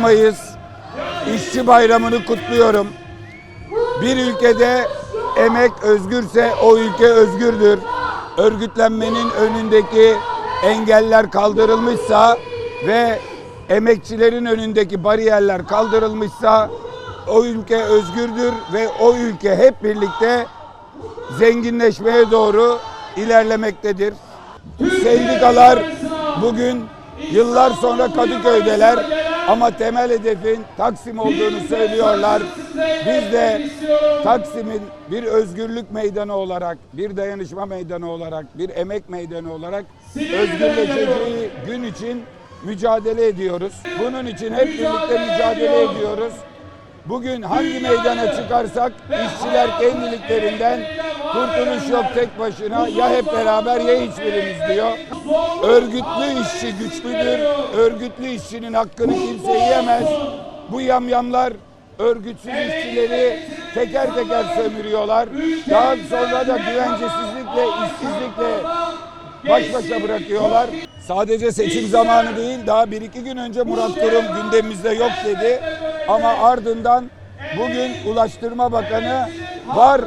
Mayıs İşçi Bayramı'nı kutluyorum. Bir ülkede emek özgürse o ülke özgürdür. Örgütlenmenin önündeki engeller kaldırılmışsa ve emekçilerin önündeki bariyerler kaldırılmışsa o ülke özgürdür ve o ülke hep birlikte zenginleşmeye doğru ilerlemektedir. Sendikalar bugün yıllar sonra Kadıköy'deler ama temel hedefin Taksim olduğunu söylüyorlar. Biz de Taksim'in bir özgürlük meydanı olarak, bir dayanışma meydanı olarak, bir emek meydanı olarak özgürleşeceği gün için mücadele ediyoruz. Bunun için hep birlikte mücadele ediyoruz. Bugün hangi meydana çıkarsak işçiler kendiliklerinden kurtuluş yok tek başına ya hep beraber ya hiçbirimiz diyor. Örgütlü işçi güçlüdür. Örgütlü işçinin hakkını kimse yiyemez. Bu yamyamlar örgütsüz işçileri teker teker sömürüyorlar. Daha sonra da güvencesizlikle, işsizlikle baş başa bırakıyorlar. Sadece seçim zamanı değil, daha bir iki gün önce Murat Kurum gündemimizde yok dedi. Ama ardından bugün Ulaştırma Bakanı var,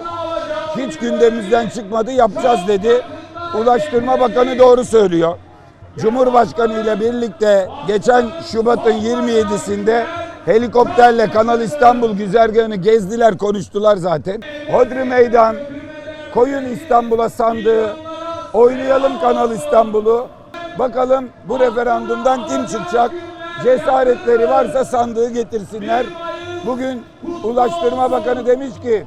hiç gündemimizden çıkmadı, yapacağız dedi. Ulaştırma Bakanı doğru söylüyor. Cumhurbaşkanı ile birlikte geçen Şubat'ın 27'sinde helikopterle Kanal İstanbul güzergahını gezdiler, konuştular zaten. Hodri Meydan, Koyun İstanbul'a sandığı, oynayalım Kanal İstanbul'u. Bakalım bu referandumdan kim çıkacak? Cesaretleri varsa sandığı getirsinler. Bugün Ulaştırma Bakanı demiş ki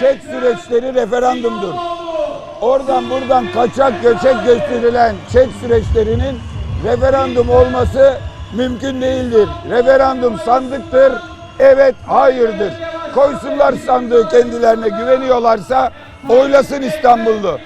çek süreçleri referandumdur. Oradan buradan kaçak göçek gösterilen çek süreçlerinin referandum olması mümkün değildir. Referandum sandıktır. Evet, hayırdır. Koysunlar sandığı kendilerine güveniyorlarsa oylasın İstanbullu.